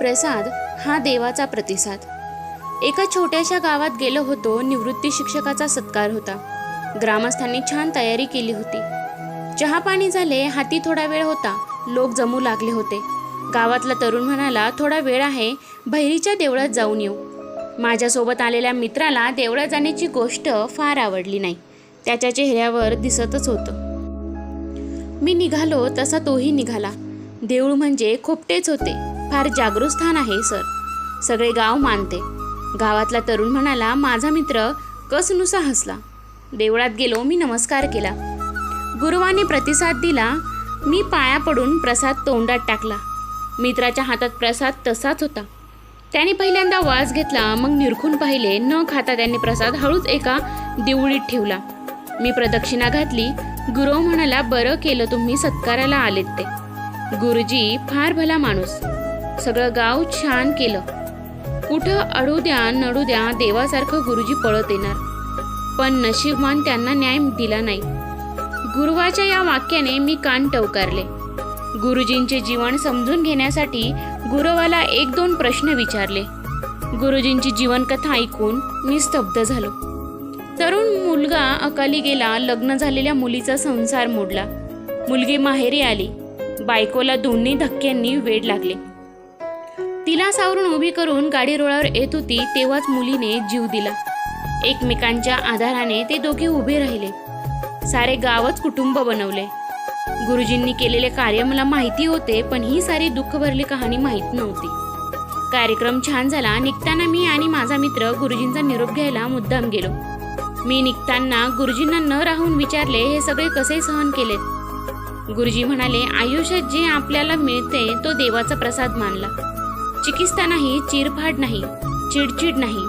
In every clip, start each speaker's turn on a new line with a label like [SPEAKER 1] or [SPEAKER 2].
[SPEAKER 1] प्रसाद हा देवाचा प्रतिसाद. एका छोट्याशा गावात गेलो होतो निवृत्ती शिक्षकाचा सत्कार होता. ग्रामस्थांनी छान तयारी केली होती. चहा पाणी झाले हाती थोडा वेळ होता. लोक जमू लागले होते. गावातला तरुण म्हणाला थोडा वेळ आहे भैरीच्या देवळात जाऊन येऊ. माझ्यासोबत आलेल्या मित्राला देवळात जाण्याची गोष्ट फार आवडली नाही. त्याच्या चेहऱ्यावर दिसतच होतं. मी निघालो तसा तोही निघाला. देऊळ म्हणजे खोपटेच होते. फार जागरूक स्थान आहे सर. सगळे गाव मानते. गावातला तरुण म्हणाला माझा मित्र कसनुसा हसला. देवळात गेलो मी नमस्कार केला. गुरुवाने प्रतिसाद दिला मी पाया पडून प्रसाद तोंडात टाकला. मित्राच्या हातात प्रसाद तसाच होता. त्याने पहिल्यांदा वास घेतला मग निरखून पाहिले न खाता त्यांनी प्रसाद हळूच एका दिवळीत ठेवला. मी प्रदक्षिणा घातली. गुरु म्हणाला बरं केलं तुम्ही सत्काराला आलेत ते. गुरुजी फार भला माणूस. सगळं गाव छान केलं. कुठं अडू द्या नडू द्या देवासारखं गुरुजी पळत येणार. पण नशीबवान त्यांना न्याय दिला नाही. गुरुवाच्या या वाक्याने मी कान टवकारले. गुरुजींचे जीवन समजून घेण्यासाठी गुरुवाला एक दोन प्रश्न विचारले. गुरुजींची जीवनकथा ऐकून मी स्तब्ध झालो. तरुण मुलगा अकाली गेला लग्न झालेल्या मुलीचा संसार मोडला. मुलगी माहेरी आली. बायकोला दोन्ही धक्क्यांनी वेड लागले. तिला सावरून उभी करून गाडी रोळावर येत होती तेव्हाच मुलीने जीव दिला. एकमेकांच्या आधाराने ते दोघे उभे राहिले. सारे गावच कुटुंब बनवले. गुरुजींनी केलेले कार्य मला माहिती होते पण ही सारी दुःख भरली कहाणी माहीत नव्हती. कार्यक्रम छान झाला निघताना मी आणि माझा मित्र गुरुजींचा निरोप घ्यायला मुद्दाम गेलो. मी निघताना गुरुजींना न राहून विचारले हे सगळे कसे सहन केलेत? गुरुजी म्हणाले आयुष्यात जे आपल्याला मिळते तो देवाचा प्रसाद मानला. चिकित्सा नाही चिरफाड नाही चिडचिड नाही.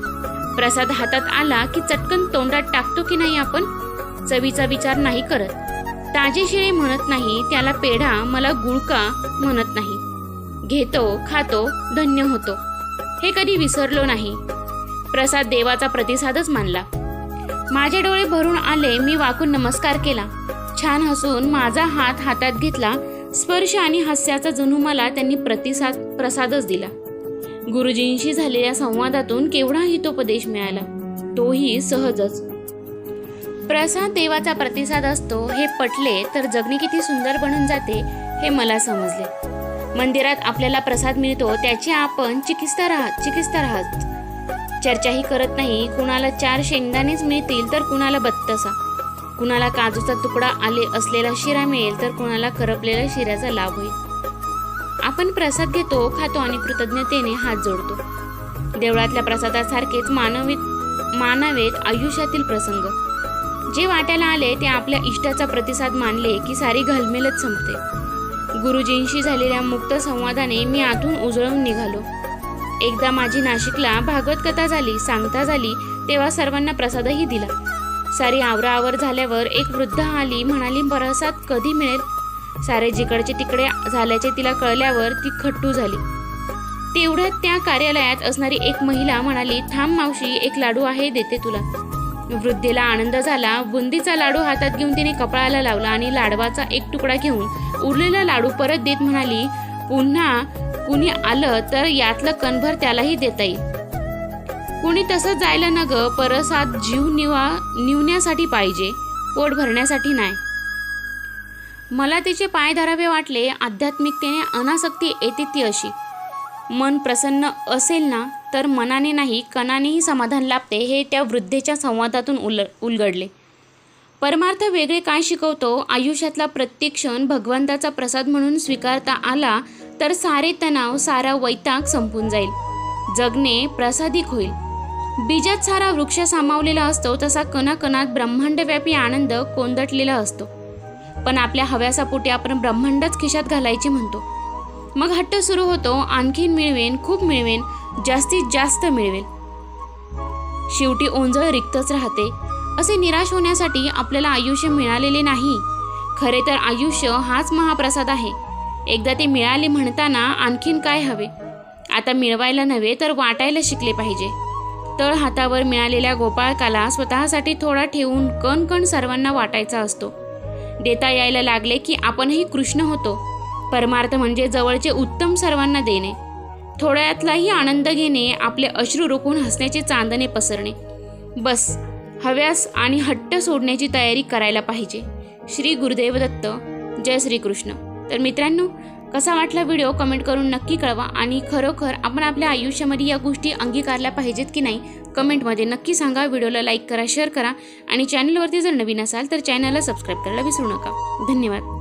[SPEAKER 1] प्रसाद हातात आला की चटकन तोंडात टाकतो की नाही आपण? चवीचा विचार नाही करत. ताजे शिळे म्हणत नाही त्याला पेढा मला गुळका म्हणत नाही. घेतो खातो धन्य होतो. हे कधी विसरलो नाही. प्रसाद देवाचा प्रतिसादच मानला. माझे डोळे भरून आले मी वाकून नमस्कार केला. छान हसून माझा हात हातात घेतला. स्पर्श आणि हास्याचा जणू मला त्यांनी प्रतिसाद प्रसादच दिला. गुरुजींशी झालेल्या संवादातून केवढा हितोपदेश मिळाला? तोही सहजच. प्रसाद देवाचा प्रतिसाद असतो हे पटले तर जगणे किती सुंदर बनून जाते हे मला समजले. मंदिरात आपल्याला प्रसाद मिळतो त्याची आपण चिकित्सा राहत चिकित्सा राहत. चर्चाही करत नाही कुणाला चार शेंगदाणेच मिळतील तर कुणाला बत्तसा. कुणाला काजूचा तुकडा आले असलेला शिरा मिळेल तर कुणाला करपलेल्या शिऱ्याचा लाभ होईल. आपण प्रसाद घेतो खातो आणि कृतज्ञतेने हात जोडतो. देवळातल्या प्रसादासारखेच मानवी मानावेत आयुष्यातील प्रसंग. जे वाट्याला आले ते आपल्या इष्टाचा प्रतिसाद मानले की सारी घलमेलच संपते. गुरुजींशी झालेल्या मुक्त संवादाने मी आतून उजळून निघालो. एकदा माझी नाशिकला भागवत कथा झाली सांगता झाली तेव्हा सर्वांना प्रसादही दिला. सारी आवराआवर झाल्यावर एक वृद्ध आली म्हणाली प्रसाद कधी मिळेल सारे जिकडचे तिकडे झाल्याचे तिला कळल्यावर ती खट्टू झाली. तेवढ्यात त्या कार्यालयात असणारी एक महिला म्हणाली थांब मावशी एक लाडू आहे देते तुला. वृद्धेला आनंद झाला. बुंदीचा लाडू हातात घेऊन तिने कपाळाला लावला आणि लाडवाचा एक तुकडा घेऊन उरलेला लाडू परत देत म्हणाली पुन्हा कुणी आलं तर यातलं कणभर त्यालाही देता येईल. कुणी तसं जायला न ग परसाद जीव निवा निवण्यासाठी पाहिजे पोट भरण्यासाठी नाही. मला तिचे पाय धरावे वाटले आध्यात्मिकतेने अनासक्ती येते ती अशी. मन प्रसन्न असेल ना तर मनाने नाही कणानेही समाधान लाभते हे त्या वृद्धेच्या संवादातून उल उलगडले. परमार्थ वेगळे काय शिकवतो? आयुष्यातला प्रत्येक क्षण भगवंताचा प्रसाद म्हणून स्वीकारता आला तर सारे तणाव सारा वैताग संपून जाईल. जगणे प्रसादिक होईल. बीजात सारा वृक्ष सामावलेला असतो तसा कणाकणात ब्रह्मांडव्यापी आनंद कोंदटलेला असतो. पण आपल्या हव्यासापोटी आपण ब्रह्मांडच खिशात घालायचे म्हणतो. मग हट्ट सुरू होतो आणखीन मिळवेन खूप मिळवेन जास्तीत जास्त मिळवेन शेवटी ओंजळ रिक्तच राहते. असे निराश होण्यासाठी आपल्याला आयुष्य मिळालेले नाही. खरे तर आयुष्य हाच महाप्रसाद आहे. एकदा ते मिळाले म्हणताना आणखीन काय हवे? आता मिळवायला नव्हे तर वाटायला शिकले पाहिजे. तळ हातावर मिळालेल्या गोपाळकाला स्वतःसाठी थोडा ठेवून कण कण सर्वांना वाटायचा असतो. देता यायला लागले की आपणही कृष्ण होतो. परमार्थ म्हणजे जवळचे उत्तम सर्वांना देणे. थोड्यातलाही आनंद घेणे आपले अश्रू रोखून हसण्याचे चांदणे पसरणे. बस हव्यास आणि हट्ट सोडण्याची तयारी करायला पाहिजे. श्री गुरुदेव दत्त जय श्रीकृष्ण. तर मित्रांनो कसा वाटला व्हिडिओ कमेंट करून नक्की कळवा. आणि खरोखर आपण आपल्या आयुष्यामध्ये या गोष्टी अंगीकारल्या पाहिजेत की नाही कमेंटमध्ये नक्की सांगा. व्हिडिओला लाईक करा शेअर करा. आणि चॅनलवरती जर नवीन असाल तर चॅनलला सबस्क्राईब करायला विसरू नका. धन्यवाद.